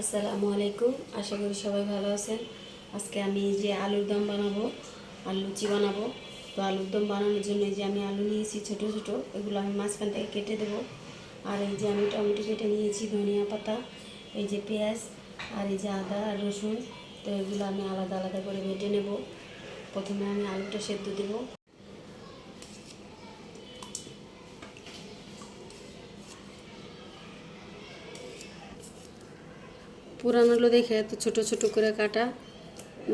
আসসালামু আলাইকুম। আশা করি সবাই ভালো আছেন। আজকে আমি যে আলুর দম বানাবো আর লুচি বানাবো। তো আলুর দম বানানোর জন্য যে আমি আলু নিয়েছি ছোট ছোট, এগুলো আমি মাঝখান থেকে কেটে দেবো। আর এই যে আমি টমেটো কেটে নিয়েছি, ধনিয়া পাতা, এই যে পেঁয়াজ, আর এই যে আদা আর রসুন। তো এগুলো আমি আলাদা আলাদা করে বেটে নেব। প্রথমে আমি আলুটা সেদ্ধ দেবো। পুরান আলু দেখে এত ছোট ছোট করে কাটা।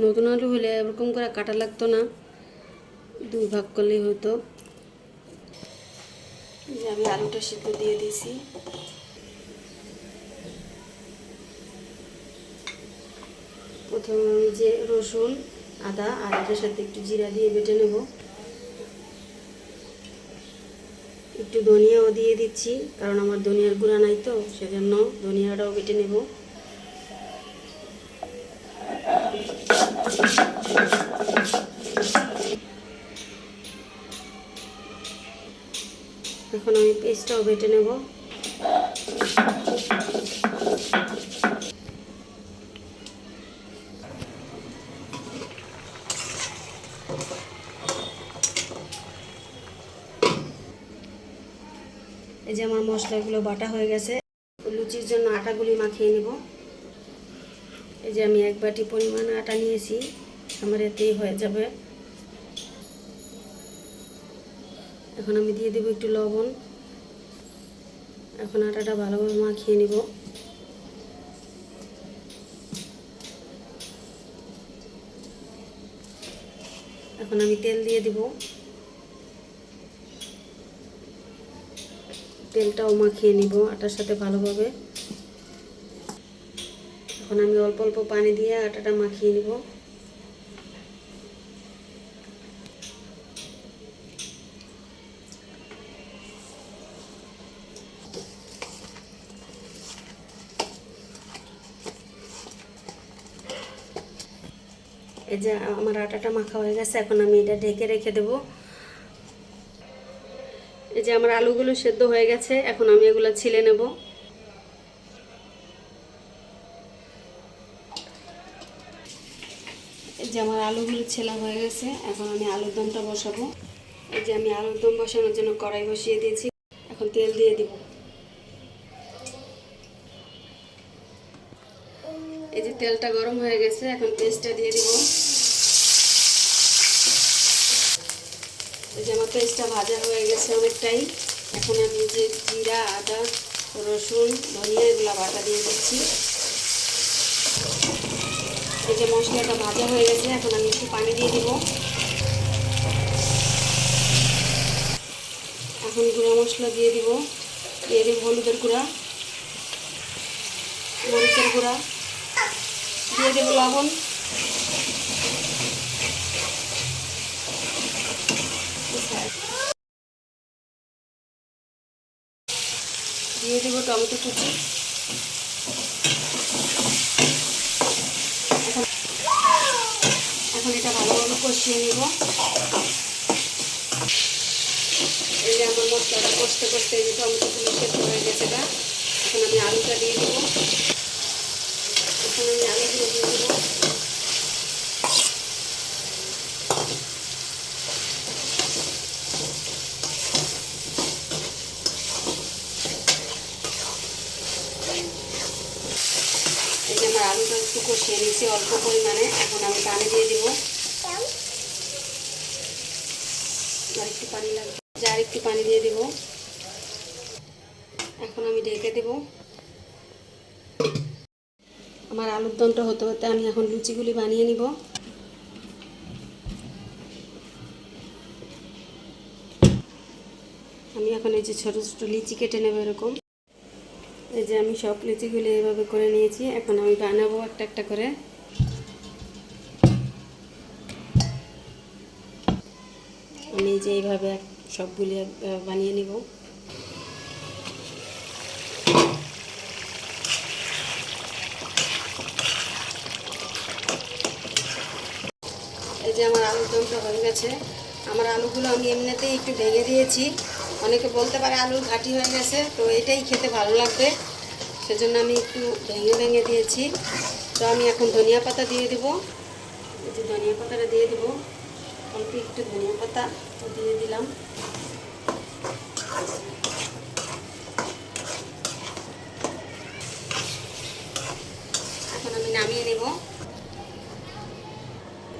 নতুন আলু হলে এরকম করে কাটা লাগতো না। দুই ভাগ করলেই হতো। যে আমি আলুটা সিদ্ধ দিয়ে দিয়েছি। প্রথমে আমি যে রসুন, আদা আর এটার সাথে একটু জিরা দিয়ে বেটে নেব। একটু ধনিয়াও দিয়ে দিচ্ছি, কারণ আমার ধনিয়ার গুঁড়া নাই তো, সেজন্য ধনিয়াটাও বেটে নেব। এখন আমি পেস্টটাও বেটে নেব। এই যে আমার মশলাগুলো বাটা হয়ে গেছে, লুচির জন্য আটাগুলি মাখিয়ে নেব। এই যে আমি এক বাটি পরিমাণ আটা নিয়েছি, আমার এতেই হয়ে যাবে। এখন আমি দিয়ে দেবো একটু লবণ। এখন আটাটা ভালোভাবে মাখিয়ে নিব। এখন আমি তেল দিয়ে দিব। তেলটাও মাখিয়ে নিব আটার সাথে ভালোভাবে। এখন আমি অল্প অল্প পানি দিয়ে আটাটা মাখিয়ে নিব। এই যে আমার আটাটা মাখা হয়ে গেছে, এখন আমি এটা ঢেকে রেখে দেব। এই যে আমার আলুগুলো সেদ্ধ হয়ে গেছে, এখন আমি এগুলো ছিলে নেব। যে আমার আলুগুলো ছেলা হয়ে গেছে, এখন আমি আলুর দমটা বসাবো। এই যে আমি আলুর দম বসানোর জন্য কড়াই বসিয়ে দিয়েছি, এখন তেল দিয়ে দিব। এই যে তেলটা গরম হয়ে গেছে, এখন পেস্টটা দিয়ে দিব। এই যে আমার পেস্টটা ভাজা হয়ে গেছে অনেকটাই, এখন আমি যে জিরা, আদা, রসুন, ধনিয়া এগুলো বাটা দিয়ে দিচ্ছি। এই যে মশলাটা ভাজা হয়ে গেছে, এখন আমি একটু পানি দিয়ে দিব। এখন গুঁড়া মশলা দিয়ে দিব। দিয়ে দিব হলুদের গুঁড়া, মরিচের গুঁড়া, দিয়ে দেবো লবণ। দিয়ে দেবো টমেটো কুচি এখন এখন এটা ভালোভাবে কষিয়ে নিব। এই যে আমার মশলাটা কষতে কষতে এই যে টমেটোগুলো সেদ্ধ হয়ে গেছে এটা এখন আমি আলুটা দিয়ে দেবো। এখন আমি আলুগুলো দিয়ে দেবো। এই আলুটা একটু কষিয়ে নিয়েছি, অল্প পরিমাণে। এখন আমি পানি দিয়ে দিব আর একটু পানি লাগবে। যে আর একটু পানি দিয়ে দিব। এখন আমি ঢেকে দেব। আমার আলুর দমটা হতে হতে আমি এখন লুচিগুলি বানিয়ে নিব। আমি এখন এই যে ছোটো ছোটো লিচি কেটে নেব এরকম। এই যে আমি সব লিচিগুলি এইভাবে করে নিয়েছি। এখন আমি বানাবো একটা একটা করে। আমি যে এইভাবে সবগুলি বানিয়ে নিব। এই যে আমার আলুর দমটা হয়ে গেছে। আমার আলুগুলো আমি এমনিতেই একটু ভেঙে দিয়েছি। অনেকে বলতে পারে আলুর ঘাটি হয়ে গেছে, তো এটাই খেতে ভালো লাগবে। সেজন্য আমি একটু ভেঙে ভেঙে দিয়েছি। তো আমি এখন ধনিয়া পাতা দিয়ে দেবো। এই ধনিয়া পাতাটা দিয়ে দেবো। একটু ধনিয়া পাতা দিয়ে দিলাম। এখন আমি নামিয়ে নেব।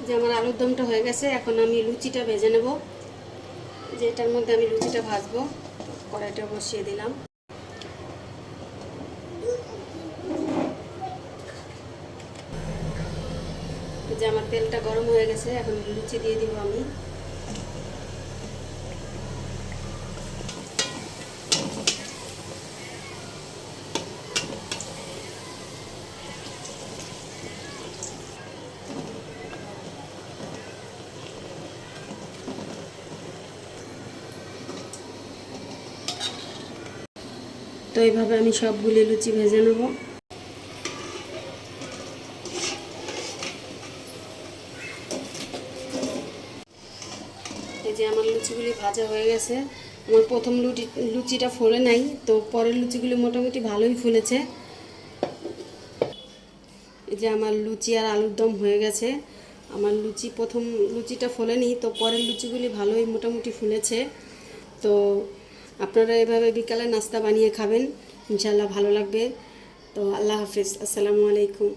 যে আমার আলুর দমটা হয়ে গেছে, এখন আমি লুচিটা ভেজে নেব। যেটার মধ্যে আমি লুচিটা ভাজবো কড়াইটা বসিয়ে দিলাম। যে আমার তেলটা গরম হয়ে গেছে, এখন লুচি দিয়ে দিব আমি। তো এইভাবে আমি সবগুলি লুচি ভেজে নেব। এই যে আমার লুচিগুলি ভাজা হয়ে গেছে, আমার প্রথম লুচি লুচিটা ফোলে নাই, তো পরের লুচিগুলি মোটামুটি ভালোই ফুলেছে। এই যে আমার লুচি আর আলুর দম হয়ে গেছে। আমার লুচি প্রথম লুচিটা ফোলেনি তো পরের লুচিগুলি ভালোই মোটামুটি ফুলেছে। তো আপনারা এভাবে বিকালে নাস্তা বানিয়ে খাবেন ইনশাল্লাহ ভালো লাগবে। তো আল্লাহ হাফিজ, আসসালামু আলাইকুম।